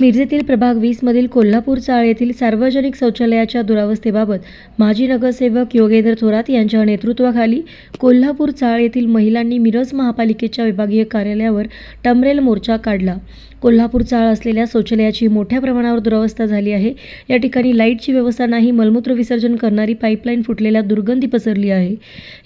मिरजेतील प्रभाग वीसमधील कोल्हापूर चाळ येथील सार्वजनिक शौचालयाच्या दुरावस्थेबाबत माजी नगरसेवक योगेंद्र थोरात यांच्या नेतृत्वाखाली कोल्हापूर चाळ येथील महिलांनी मिरज महापालिकेच्या विभागीय कार्यालयावर टमरेल मोर्चा काढला. कोल्हापूर चाळ असलेल्या शौचालयाची मोठ्या प्रमाणावर दुरावस्था झाली आहे. या ठिकाणी लाईटची व्यवस्था नाही मलमूत्र विसर्जन करणारी पाईपलाईन फुटलेल्या दुर्गंधी पसरली आहे.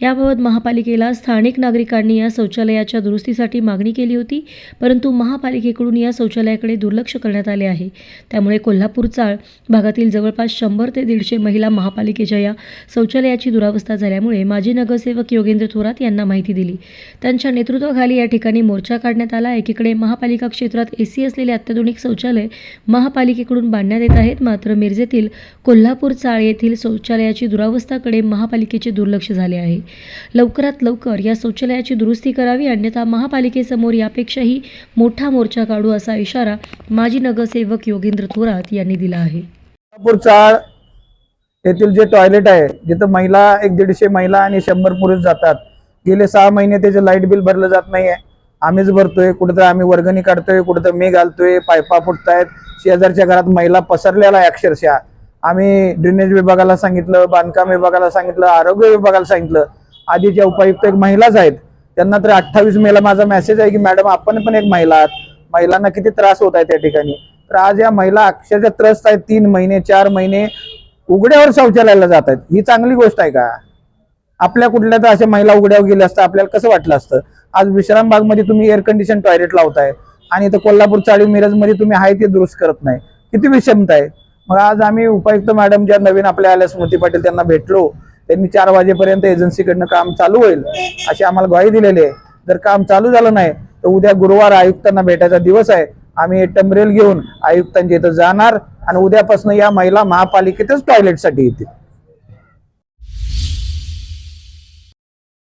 याबाबत महापालिकेला स्थानिक नागरिकांनी या शौचालयाच्या दुरुस्तीसाठी मागणी केली होती परंतु महापालिकेकडून या शौचालयाकडे दुर्लक्ष करण्यात आले आहे. त्यामुळे कोल्हापूर चाळ भागातील जवळपास शंभर ते दीडशे महिला महापालिकेच्या या शौचालयाची दुरावस्था झाल्यामुळे माजी नगरसेवक योगेंद्र थोरात यांना माहिती दिली. त्यांच्या नेतृत्वाखाली या ठिकाणी मोर्चा काढण्यात आला. एकीकडे महापालिका क्षेत्रात एसी असलेले अत्याधुनिक शौचालय महापालिकेकडून बांधण्यात येत आहेत. मात्र मिरजेतील कोल्हापूर चाळ येथील शौचालयाची दुरावस्थाकडे महापालिकेचे दुर्लक्ष झाले आहे. लवकरात लवकर या शौचालयाची दुरुस्ती करावी. अन्यथा महापालिकेसमोर यापेक्षाही मोठा मोर्चा काढू असा इशारा माजी नगर नगरसेवक योगेंद्र थोरात यांनी दिला आहे. कोल्हापूर चाळ येथील जे टॉयलेट आहे जिथं महिला एक दीडशे महिला आणि शंभर पुरुष जातात गेले सहा महिने त्याचे लाइट बिल भरलं जात नाहीये. आम्हीच भरतोय कुठेतरी आम्ही वर्गणी काढतोय कुठं मी घालतोय पायपा फुटतायत. शेजारच्या घरात महिला पसरलेला आहे अक्षरशः. आम्ही ड्रेनेज विभागाला सांगितलं बांधकाम विभागाला सांगितलं आरोग्य विभागाला सांगितलं. आधीच्या उपायुक्त एक महिलाच आहेत. त्यांना तर अठ्ठावीस मेला माझा मेसेज आहे की मॅडम आपण पण एक महिला आहात. महिलांना किती त्रास होत आहे त्या ठिकाणी? तर आज या महिला अक्षरशः त्रस्त आहेत. तीन महिने चार महिने उघड्यावर शौचालयाला जात आहेत. ही चांगली गोष्ट आहे का? आपल्या कुठल्या तर अशा महिला उघड्यावर गेल्या असतं आपल्याला कसं वाटलं असतं? आज विश्रामबागमध्ये तुम्ही एअर कंडिशन टॉयलेट लावताय आणि इथं कोल्हापूर चाळीव मिरजमध्ये तुम्ही आहे ते दुरुस्त करत नाही. किती विषमता आहे. मग आज आम्ही उपायुक्त मॅडम ज्या नवीन आपल्या आल्या स्मृती पाटील त्यांना भेटलो. त्यांनी चार वाजेपर्यंत एजन्सीकडनं काम चालू होईल अशी आम्हाला ग्वाही दिलेली आहे. जर काम चालू झालं नाही तर उद्या गुरुवार आयुक्तांना भेटायचा दिवस आहे. आम्ही टमरेल घेऊन आयुक्तांच्या इथं जाणार आणि उद्यापासून या महिला महापालिकेतच टॉयलेटसाठी येतील.